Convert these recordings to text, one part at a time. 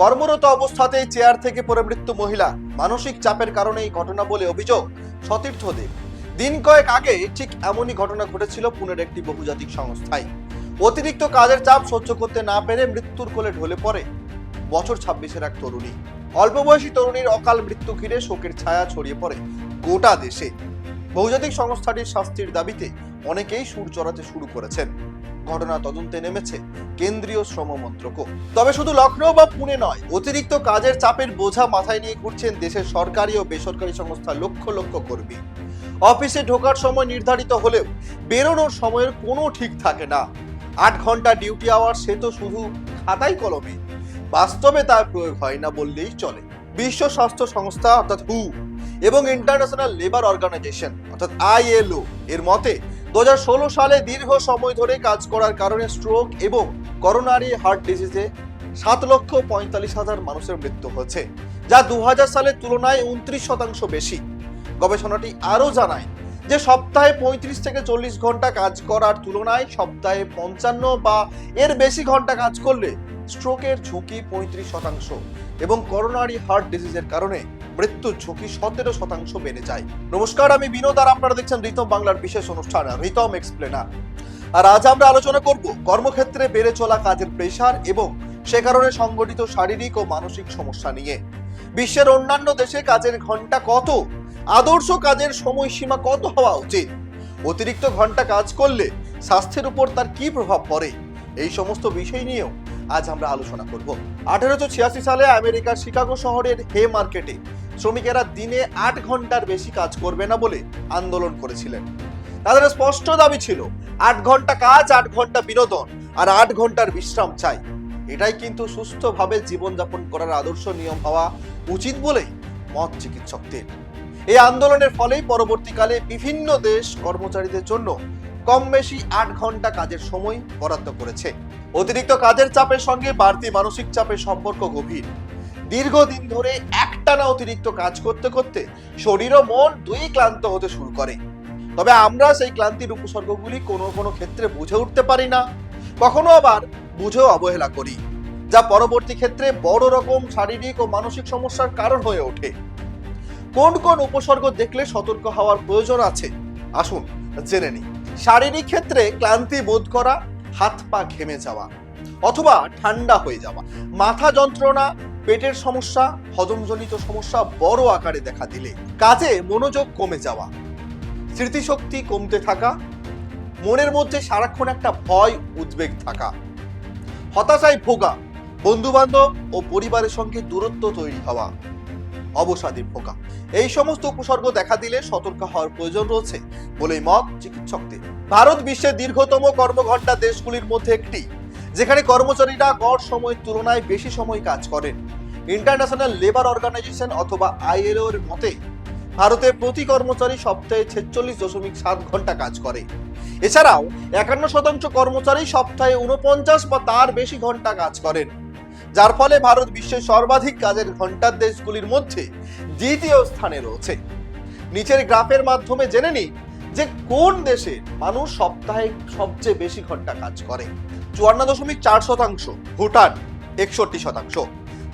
কর্মরত অবস্থাতেই চেয়ার থেকে পড়ে মৃত্যু মহিলা। মানসিক চাপের কারণে এই ঘটনা বলে অভিযোগ সতীর্থ সতীর্থদের দিন কয়েক আগে ঠিক এমনই ঘটনা ঘটেছিল পুনের একটি বহুজাতিক সংস্থায়। অতিরিক্ত কাজের চাপ সহ্য করতে না পেরে মৃত্যুর কোলে ঢলে পড়ে বছর ছাব্বিশের এক তরুণী। অল্প বয়সী তরুণীর অকাল মৃত্যু ঘিরে শোকের ছায়া ছড়িয়ে পড়ে গোটা দেশে। বহুজাতিক সংস্থাটির শাস্তির দাবিতে অনেকেই সুর চড়াতে শুরু করেছেন। ঘটনা তদন্তে নেমেছে কেন্দ্রীয় শ্রম মন্ত্রকও। তবে শুধু লখনৌ বা পুনে নয়, অতিরিক্ত কাজের চাপের বোঝা মাথায় নিয়ে ঘুরছেন দেশের সরকারি ও বেসরকারি সংস্থা লক্ষ লক্ষ কর্মী। অফিসে ঢোকার সময় নির্ধারিত হলেও বেরোনোর সময়ের কোনো ঠিক থাকে না। আট ঘণ্টা ডিউটি আওয়ার সে তো শুধু খাতাই কলমে। বাস্তবে তার প্রয়োগ হয় না বললেই চলে। বিশ্ব স্বাস্থ্য সংস্থা, অর্থাৎ হু এবং ইন্টারন্যাশনাল লেবার অর্গানাইজেশন অর্থাৎ আইএলও এর মতে দু হাজার ষোলো সালে দীর্ঘ সময় ধরে কাজ করার কারণে স্ট্রোক এবং করোনারি হার্ট ডিজিজে সাত লক্ষ পঁয়তাল্লিশ হাজার মানুষের মৃত্যু হয়েছে, যা দু হাজার সালের তুলনায় উনত্রিশ শতাংশ বেশি। গবেষণাটি আরও জানায় যে সপ্তাহে পঁয়ত্রিশ থেকে চল্লিশ ঘণ্টা কাজ করার তুলনায় সপ্তাহে পঞ্চান্ন বা এর বেশি ঘণ্টা কাজ করলে স্ট্রোকের ঝুঁকি পঁয়ত্রিশ শতাংশ এবং করোনারি হার্ট ডিজিজের কারণে মৃত্যুর ঝুঁকি সতেরো শতাংশ বেড়ে যায়। নমস্কার, আমি বিনোদ আর আপনারা দেখছেন রিতম বাংলার বিশেষ অনুষ্ঠান রিতম এক্সপ্লেনার আর আজ আমরা আলোচনা করব কর্মক্ষেত্রে বেড়ে চলা কাজের প্রেশার এবং সে কারণে সংগঠিত শারীরিক ও মানসিক সমস্যা নিয়ে। বিশ্বের অন্যান্য দেশে কাজের ঘণ্টা কত? আদর্শ কাজের সময়সীমা কত হওয়া উচিত? অতিরিক্ত ঘণ্টা কাজ করলে স্বাস্থ্যের উপর তার কি প্রভাব পড়ে? এই সমস্ত বিষয় নিয়েও আজ আমরা আলোচনা করব। আঠারোশো ছিয়াশি সালে আমেরিকার শিকাগো শহরের হে মার্কেটে শ্রমিকেরা দিনে আট ঘণ্টার বেশি কাজ করবে না বলে আন্দোলন করেছিলেন। তাদের স্পষ্ট দাবি ছিল, আট ঘণ্টা কাজ, আট ঘণ্টা বিনোদন আর আট ঘণ্টার বিশ্রাম চাই। এটাই কিন্তু সুস্থভাবে জীবনযাপন করার আদর্শ নিয়ম হওয়া উচিত বলেই মত চিকিৎসকদের। এই আন্দোলনের ফলেই পরবর্তীকালে বিভিন্ন দেশ কর্মচারীদের জন্য কম বেশি আট ঘণ্টা কাজের সময় বরাদ্দ করেছে। অতিরিক্ত কাজের চাপের সঙ্গে বাড়তি মানসিক চাপের সম্পর্ক গভীর। দীর্ঘদিন ধরে একটানা অতিরিক্ত কাজ করতে করতে শরীর ও মন দুই ক্লান্ত হতে শুরু করে। তবে আমরা সেই ক্লান্তির উপসর্গগুলি কোনো কোনো ক্ষেত্রে বুঝে উঠতে পারি না। কখনো আবার বুঝেও অবহেলা করি, যা পরবর্তী ক্ষেত্রে বড় রকম শারীরিক ও মানসিক সমস্যার কারণ হয়ে ওঠে। কোন কোন উপসর্গ দেখলে সতর্ক হওয়ার প্রয়োজন আছে? আসুন জেনে নিই। শারীরিক ক্ষেত্রে ক্লান্তি বোধ করা, হাত পা ঘেমে যাওয়া, অথবা ঠান্ডা হয়ে যাওয়া, মাথা যন্ত্রণা, পেটের সমস্যা, হজমজনিত সমস্যা বড় আকারে দেখা দিলে কাজে মনোযোগ কমে যাওয়া, স্মৃতিশক্তি কমতে থাকা, মনের মধ্যে সারাক্ষণ একটা ভয়, উদ্বেগ থাকা, হতাশায় ভোগা বন্ধু বান্ধব ও পরিবারের সঙ্গে দূরত্ব তৈরি হওয়া, অবসাদে ভোগা। এই সমস্ত উপসর্গ দেখা দিলে সতর্ক হওয়ার প্রয়োজন রয়েছে। বলেই মত চিকিৎসকদের। ভারত বিশ্বের দীর্ঘতম কর্মঘণ্টা দেশগুলির মধ্যে একটি, যেখানে কর্মচারীরা গড় সময়ের তুলনায় বেশি সময় কাজ করেন। ইন্টারন্যাশনাল লেবার অর্গানাইজেশন অথবা আইএলও এর মতে ভারতে প্রতি কর্মচারী সপ্তাহে ছেচল্লিশ দশমিক সাত ঘণ্টা কাজ করে। এছাড়াও, একান্ন শতাংশ কর্মচারী সপ্তাহে উনপঞ্চাশ বা তার বেশি ঘণ্টা কাজ করেন। যার ফলে ভারত বিশ্বের সর্বাধিক কাজের ঘণ্টার দেশগুলির মধ্যে দ্বিতীয় স্থানে রয়েছে। নিচের গ্রাফের মাধ্যমে জেনে নিই যে কোন দেশে মানুষ সপ্তাহে সবচেয়ে বেশি ঘণ্টা কাজ করে? চুয়ান্ন দশমিক চার শতাংশ, ভুটান একষট্টি শতাংশ,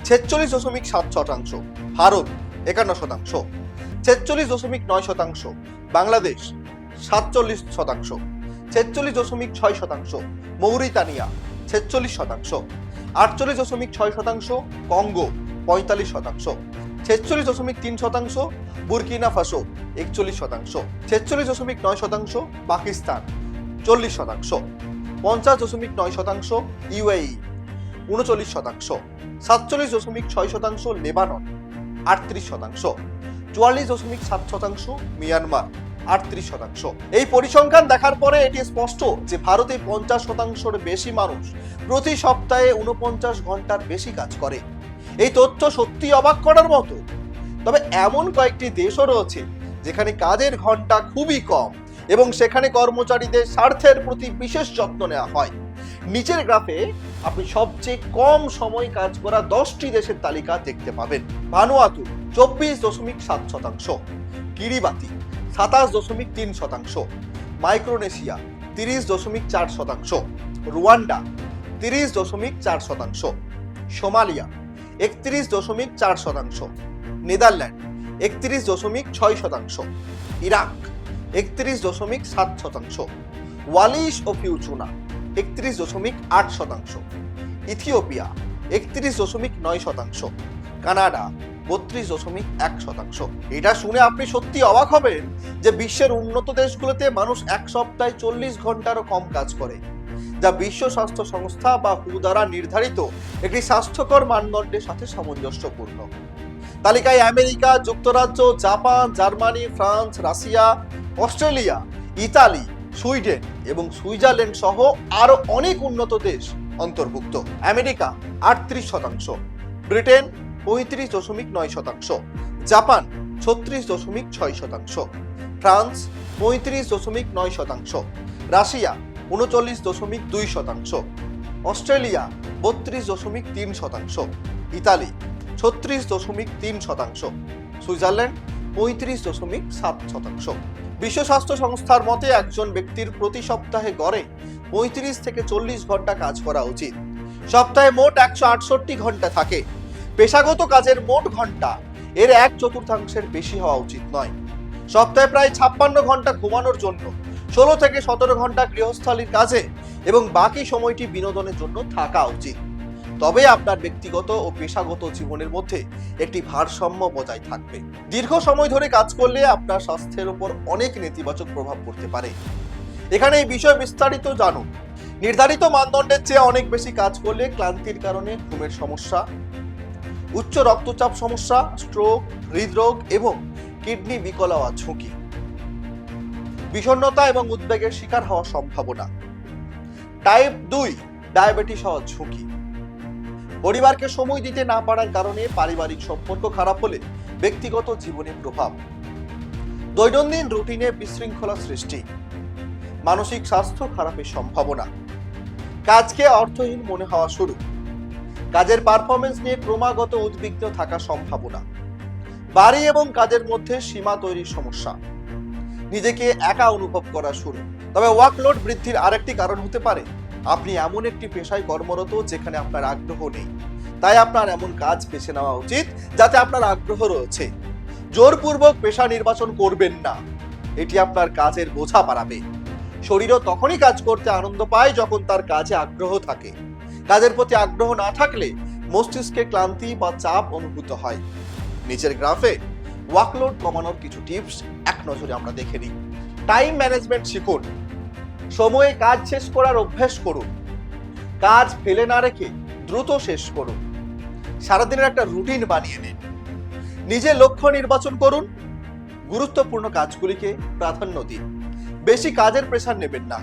ছেচল্লিশ দশমিক সাত শতাংশ, ভারত একান্ন শতাংশ, ছেচল্লিশ দশমিক নয় শতাংশ, বাংলাদেশ সাতচল্লিশ শতাংশ, ছেচল্লিশ দশমিক ছয় শতাংশ, মৌরিতানিয়া ছেচল্লিশ শতাংশ, আটচল্লিশ দশমিক ছয় শতাংশ, কঙ্গো পঁয়তাল্লিশ শতাংশ ছেচল্লিশ দশমিক তিন শতাংশ, বুরকিনা ফাসো একচল্লিশ শতাংশ, ছেচল্লিশ দশমিক নয় শতাংশ, পাকিস্তান চল্লিশ শতাংশ, পঞ্চাশ দশমিক নয় শতাংশ, ইউএই উনচল্লিশ শতাংশ, সাতচল্লিশ দশমিক ছয় শতাংশ, লেবানন আটত্রিশ শতাংশ, চুয়াল্লিশ দশমিক সাত শতাংশ, মিয়ানমার আটত্রিশ শতাংশ। এই পরিসংখ্যান দেখার পরে এটি স্পষ্ট যে ভারতে পঞ্চাশ শতাংশের বেশি মানুষ প্রতি সপ্তাহে উনপঞ্চাশ ঘণ্টার বেশি কাজ করে। এই তথ্য সত্যি অবাক করার মতো। তবে এমন কয়েকটি দেশও রয়েছে যেখানে কাজের ঘণ্টা খুবই কম এবং সেখানে কর্মচারীদের স্বার্থের প্রতি বিশেষ যত্ন নেওয়া হয়। নিচের গ্রাফে আপনি সবচেয়ে কম সময় কাজ করা দশটি দেশের তালিকা দেখতে পাবেন। ভানুয়াতু চব্বিশ দশমিক সাত শতাংশ, কিরিবাতি সাতাশ দশমিক তিন শতাংশ, মাইক্রোনেশিয়া তিরিশ দশমিক চার শতাংশ, রুয়ান্ডা তিরিশ দশমিক চার শতাংশ, সোমালিয়া একত্রিশ দশমিক চার শতাংশ। নেদারল্যান্ড একত্রিশ দশমিক ছয় শতাংশ। ইরাক একত্রিশ দশমিক সাত শতাংশ। ওয়ালিশ ও ফিউচুনা একত্রিশ দশমিক আট শতাংশ। ইথিওপিয়া একত্রিশ দশমিক নয় শতাংশ। কানাডা বত্রিশ দশমিক এক শতাংশ। এটা শুনে আপনি সত্যি অবাক হবেন যে বিশ্বের উন্নত দেশগুলোতে মানুষ এক সপ্তাহে চল্লিশ ঘন্টারও কম কাজ করে। যা বিশ্ব স্বাস্থ্য সংস্থা বা হু দ্বারা নির্ধারিত একটি স্বাস্থ্যকর মানদণ্ডের সাথে সামঞ্জস্যপূর্ণ। তালিকায় আমেরিকা, যুক্তরাজ্য, Japan, Germany, France, Russia, Australia, Italy, Sweden এবং সুইজারল্যান্ড সহ আরও অনেক উন্নত দেশ অন্তর্ভুক্ত। আমেরিকা আটত্রিশ শতাংশ, ব্রিটেন পঁয়ত্রিশ দশমিক নয় শতাংশ, জাপান ছত্রিশ দশমিক ছয় শতাংশ, ফ্রান্স পঁয়ত্রিশ দশমিক নয় শতাংশ, রাশিয়া উনচল্লিশ দশমিক দুই শতাংশ। অস্ট্রেলিয়া বত্রিশ দশমিক তিন শতাংশ। ইতালি ছত্রিশ দশমিক তিন শতাংশ। সুইজারল্যান্ড পঁয়ত্রিশ দশমিক সাত শতাংশ। বিশ্ব স্বাস্থ্য সংস্থার মতে একজন ব্যক্তির প্রতি সপ্তাহে গড়ে পঁয়ত্রিশ থেকে চল্লিশ ঘণ্টা কাজ করা উচিত। সপ্তাহে মোট একশো আটষট্টি ঘণ্টা থাকে। পেশাগত কাজের মোট ঘণ্টা এর এক চতুর্থাংশের বেশি হওয়া উচিত নয়। সপ্তাহে প্রায় ছাপ্পান্ন ঘণ্টা ঘুমানোর জন্য ষোলো থেকে সতেরো ঘণ্টা গৃহস্থালির কাজে এবং বাকি সময়টি বিনোদনের জন্য থাকা উচিত। তবে আপনার ব্যক্তিগত ও পেশাগত জীবনের মধ্যে একটি ভারসাম্য বজায় থাকবে। দীর্ঘ সময় ধরে কাজ করলে আপনার স্বাস্থ্যের উপর অনেক নেতিবাচক প্রভাব পড়তে পারে। এখানে এই বিষয় বিস্তারিত জানুন। নির্ধারিত মানদণ্ডের চেয়ে অনেক বেশি কাজ করলে ক্লান্তির কারণে ঘুমের সমস্যা, উচ্চ রক্তচাপ সমস্যা স্ট্রোক হৃদরোগ এবং কিডনি বিকলাওয়া ঝুঁকি। বিষণ্ণতা এবং উদ্বেগের শিকার হওয়ার সম্ভাবনা টাইপ দুই, ডায়াবেটিস হওয়ার ঝুঁকি। পরিবারকে সময় দিতে না পারার কারণে পারিবারিক সম্পর্ক খারাপ হলে ব্যক্তিগত জীবনে প্রভাব। দৈনন্দিন রুটিনে বিশৃঙ্খলা সৃষ্টি। মানসিক স্বাস্থ্য খারাপের সম্ভাবনা কাজকে অর্থহীন মনে হওয়া শুরু। কাজের পারফরমেন্স নিয়ে ক্রমাগত উদ্বিগ্ন থাকা সম্ভাবনা বাড়ি এবং কাজের মধ্যে সীমা তৈরির সমস্যা। নিজেকে একা অনুভব করা শুরু। তবে ওয়ার্কলোড বৃদ্ধির আরেকটি কারণ হতে পারে। আপনি এমন একটি পেশায় কর্মরত যেখানে আপনার আগ্রহ নেই। তাই আপনার এমন কাজ বেছে নেওয়া উচিত যাতে আপনার আগ্রহ রয়েছে। জোরপূর্বক পেশা নির্বাচন করবেন না। এটি আপনার কাজের বোঝা বাড়াবে। শরীরও তখনই কাজ করতে আনন্দ পায় যখন তার কাজে আগ্রহ থাকে। কাজের প্রতি আগ্রহ না থাকলে মস্তিষ্কে ক্লান্তি বা চাপ অনুভূত হয়। নিচের গ্রাফে ওয়ার্কলোড কমানোর কিছু টিপস এক নজরে আমরা দেখে নিই। টাইম ম্যানেজমেন্ট শিখুন। সময়ে কাজ শেষ করার অভ্যাস করুন। কাজ ফেলে না রেখে দ্রুত শেষ করুন। সারাদিনের একটা রুটিন বানিয়ে নিন। নিজে লক্ষ্য নির্বাচন করুন। গুরুত্বপূর্ণ কাজগুলিকে প্রাধান্য দিন। বেশি কাজের প্রেশার নেবেন না।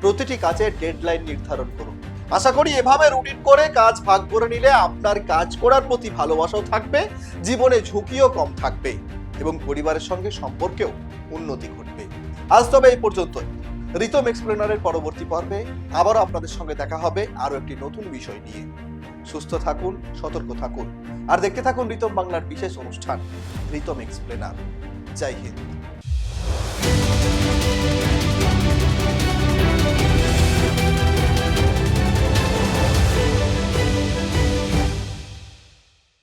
প্রতিটি কাজের ডেডলাইন নির্ধারণ করুন। আশা করি এভাবে রুটিন করে কাজ ভাগ করে নিলে আপনার কাজ করার প্রতি ভালোবাসাও থাকবে, জীবনে ঝুঁকিও কম থাকবে এবং পরিবারের সঙ্গে সম্পর্কেও উন্নতি ঘটবে। আজ তবে এই পর্যন্তই। রিতম এক্সপ্লেনারের পরবর্তী পর্বে আবারও আপনাদের সঙ্গে দেখা হবে আরও একটি নতুন বিষয় নিয়ে। সুস্থ থাকুন, সতর্ক থাকুন। আর দেখতে থাকুন রিতম বাংলার বিশেষ অনুষ্ঠান, রিতম এক্সপ্লেনার। জয় হিন্দ।